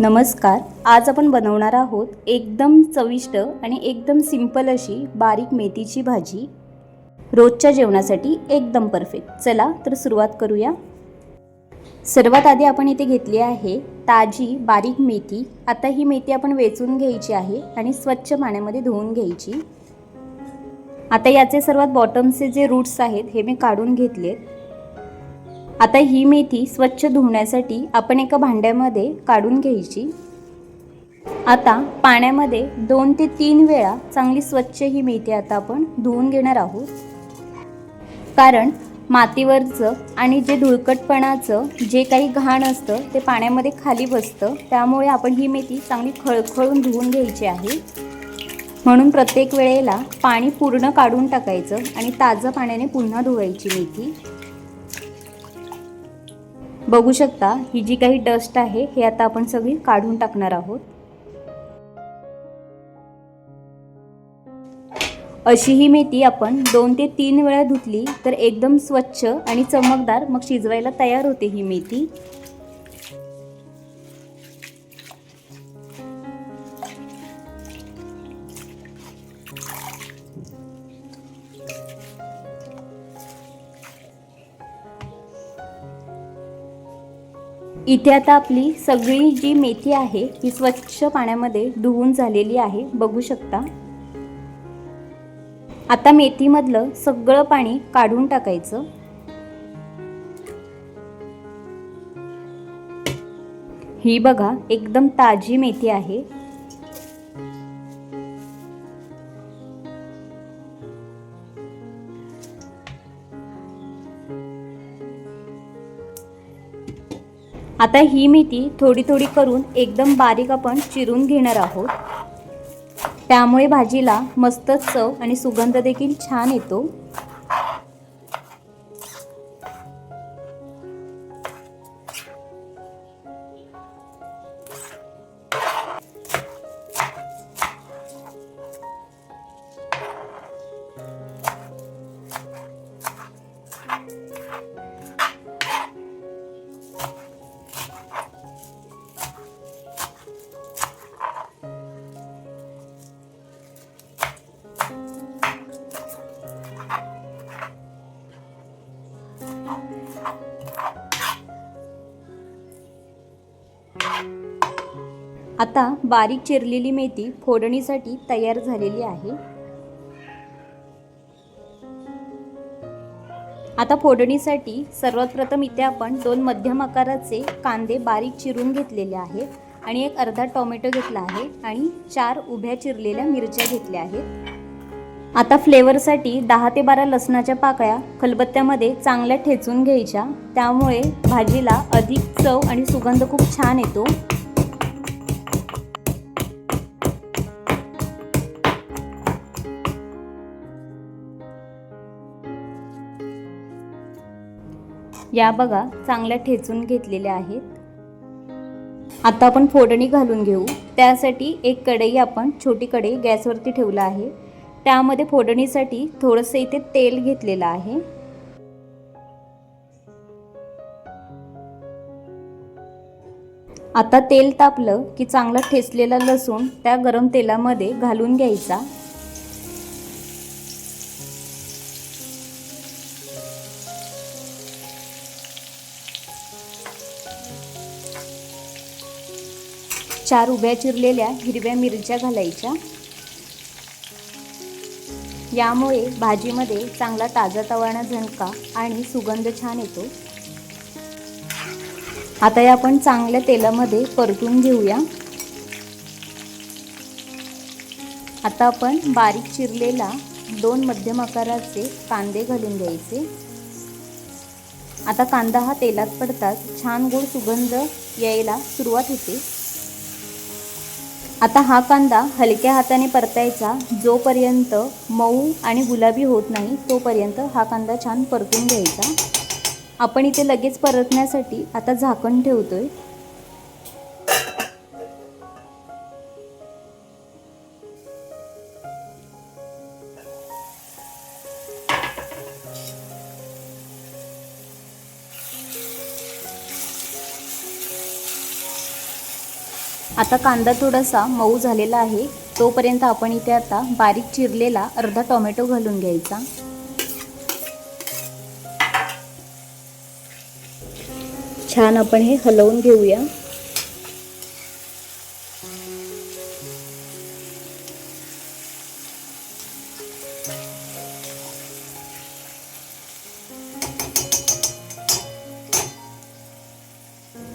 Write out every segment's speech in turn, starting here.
नमस्कार. आज आपण बनवणार आहोत एकदम चविष्ट आणि एकदम सिंपल अशी बारीक मेथीची भाजी. रोजच्या जेवणासाठी एकदम परफेक्ट चला तर सुरुवात करूया. सर्वात आधी आपण इथे घेतली आहे ताजी बारीक मेथी. आता ही मेथी आपण वेचून घ्यायची आहे आणि स्वच्छ पाण्यामध्ये धुवून घ्यायची. आता याचे सर्वात बॉटमचे जे रूट्स आहेत हे मी काढून घेतलेत. आता ही मेथी स्वच्छ धुण्यासाठी आपण एका भांड्यामध्ये काढून घ्यायची. आता पाण्यामध्ये दोन ते तीन वेळा चांगली स्वच्छ ही मेथी आता आपण धुवून घेणार आहोत. कारण मातीवरचं आणि जे धुळकटपणाचं जे काही घाण असतं ते पाण्यामध्ये खाली बसतं. त्यामुळे आपण ही मेथी चांगली खळखळून धुवून घ्यायची आहे. म्हणून प्रत्येक वेळेला पाणी पूर्ण काढून टाकायचं आणि ताजं पाण्याने पुन्हा धुवायची मेथी. बघू शकता ही जी काही डस्ट आहे हे आता आपण सगळी काढून टाकणार आहोत. अशी ही मेथी आपण दोन ते तीन वेळा धुतली तर एकदम स्वच्छ आणि चमकदार मग शिजवायला तयार होते ही मेथी. इथे आता आपली सगळी जी मेथी आहे ही स्वच्छ पाण्यामध्ये धुवून झालेली आहे. बघू शकता. आता मेथीमधलं सगळं पाणी काढून टाकायचं. ही बघा एकदम ताजी मेथी आहे. आता ही मेथी थोडी थोडी करून एकदम बारीक आपण चिरून घेणार आहोत. त्यामुळे भाजीला मस्त चव आणि सुगंध देखील छान येतो. आता बारीक चिरलेली मेथी फोडणीसाठी तयार झालेली आहे. आता फोडणीसाठी सर्वात प्रथम इथे आपण दोन मध्यम आकाराचे कांदे बारीक चिरून घेतलेले आहेत आणि एक अर्धा टोमॅटो घेतला आहे आणि चार उभ्या चिरलेल्या मिरच्या घेतल्या आहेत. आता फ्लेवरसाठी दहा ते बारा लसणाच्या पाकळ्या खलबत्त्यामध्ये चांगल्या ठेचून घ्यायच्या. त्यामुळे भाजीला अधिक चव आणि सुगंध खूप छान येतो. या बघा चांगल्या ठेचून घेतलेल्या आहेत. आता आपण फोडणी घालून घेऊ. त्यासाठी एक कढई आपण छोटी कढई गॅसवरती ठेवला आहे. त्यामध्ये फोडणीसाठी थोडंसं इथे तेल घेतलेलं आहे. आता तेल तापलं की चांगला ठेचलेला लसूण त्या गरम तेलामध्ये घालून घ्यायचा. चार उभ्या चिरलेल्या हिरव्या मिरच्या घालायच्या. यामुळे भाजीमध्ये चांगला ताजा तवाणा झणका आणि सुगंध छान येतो. आता या आपण चांगल्या तेलामध्ये परतून घेऊया. आता आपण बारीक चिरलेला दोन मध्यम आकाराचे कांदे घालून द्यायचे आता कांदा हा तेलात पडताच छान गोड सुगंध यायला सुरुवात होते. आता हा कांदा हलक्या हाताने परतायचा. जोपर्यंत मऊ आणि गुलाबी होत नाही तोपर्यंत हा कांदा छान परतून घ्यायचा. आपण इथे लगेच परतण्यासाठी आता झाकण ठेवतो आहे आता कांदा थोडासा मऊ झालेला आहे तोपर्यंत आपण इथे आता बारीक चिरलेला अर्धा टोमॅटो घालून घ्यायचा. छान आपण हे हलवून घेऊया.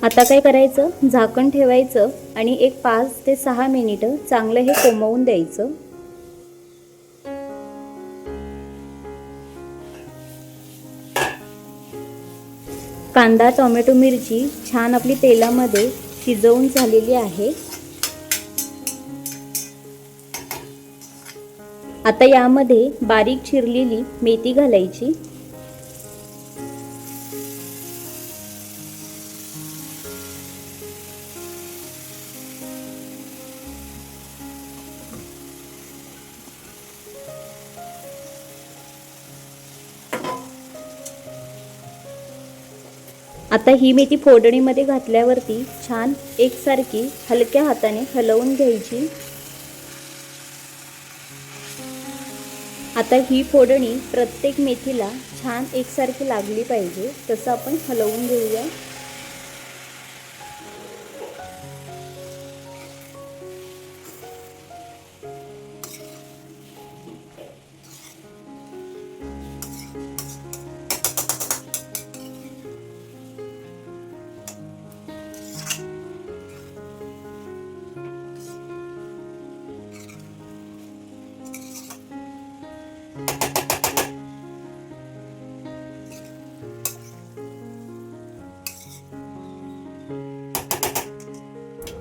आता काय करायचं? झाकण ठेवायचं आणि एक पाच ते सहा मिनिटं चांगलं हे कोमवून द्यायचं. कांदा टोमॅटो मिरची छान आपली तेलामध्ये शिजवून झालेली आहे. आता यामध्ये बारीक चिरलेली मेथी घालायची. आता ही मेथी फोडणीमध्ये घातल्यावरती छान एकसारखी हलक्या हाताने हलवून घ्यायची. आता ही फोडणी प्रत्येक मेथीला छान एकसारखी लागली पाहिजे. तसं आपण हलवून घेऊया.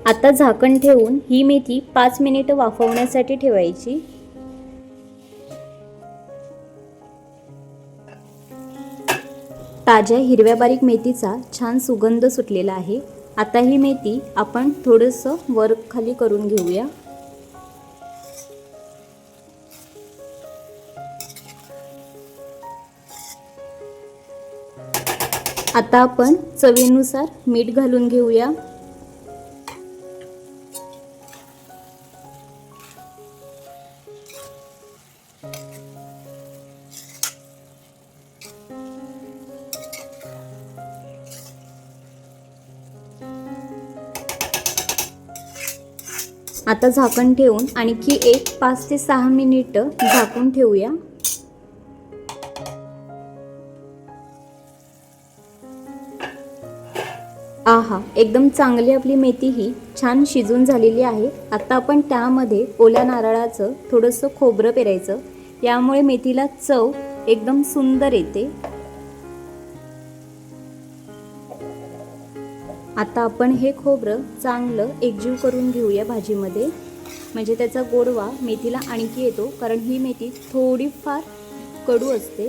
आता झाकण ठेवून ही मेथी पाच मिनिटं वाफवण्यासाठी ठेवायची. ताज्या हिरव्या बारीक मेथीचा छान सुगंध सुटलेला आहे. आता ही मेथी आपण थोडंसं वर खाली करून घेऊया. आता आपण चवीनुसार मीठ घालून घेऊया. आता झाकण ठेवून आणखी एक पाच ते सहा मिनिट झाकून ठेवूया. आहा एकदम चांगली आपली मेथी ही छान शिजून झालेली आहे. आता आपण त्यामध्ये ओल्या नारळाचं थोडंसं खोबरं पेरायचं. यामुळे मेथीला चव एकदम सुंदर येते. आता आपण हे खोबरं चांगलं एकजीव करून घेऊया भाजीमध्ये. म्हणजे त्याचा गोडवा मेथीला आणखी येतो कारण ही मेथी थोडीफार कडू असते.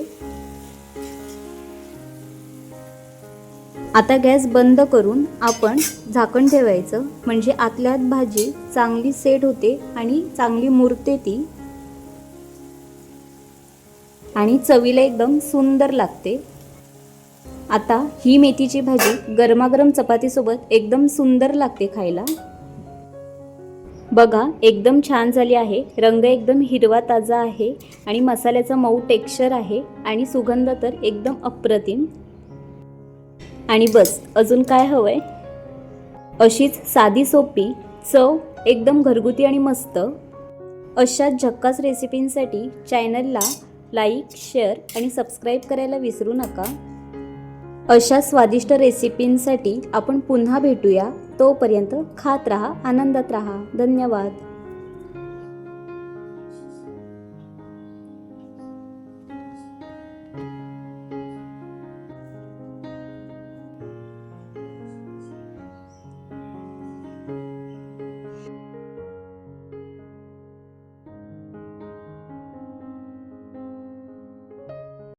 आता गॅस बंद करून आपण झाकण ठेवायचं. म्हणजे आतल्यात भाजी चांगली सेट होते आणि चांगली मुरते ती. आणि चवीला एकदम सुंदर लागते. आता ही मेथीची भाजी गरमागरम चपातीसोबत एकदम सुंदर लागते खायला. बघा एकदम छान झाली आहे. रंग एकदम हिरवा ताजा आहे आणि मसाल्याचा मऊ टेक्स्चर आहे आणि सुगंध तर एकदम अप्रतिम. आणि बस अजून काय हवंय? अशीच साधी सोपी चव एकदम घरगुती आणि मस्त. अशाच झक्कास रेसिपींसाठी चॅनलला लाईक शेअर आणि सबस्क्राईब करायला विसरू नका. अशा स्वादिष्ट रेसिपींसाठी आपण पुन्हा भेटूया. तोपर्यंत खात रहा आनंदात रहा. धन्यवाद.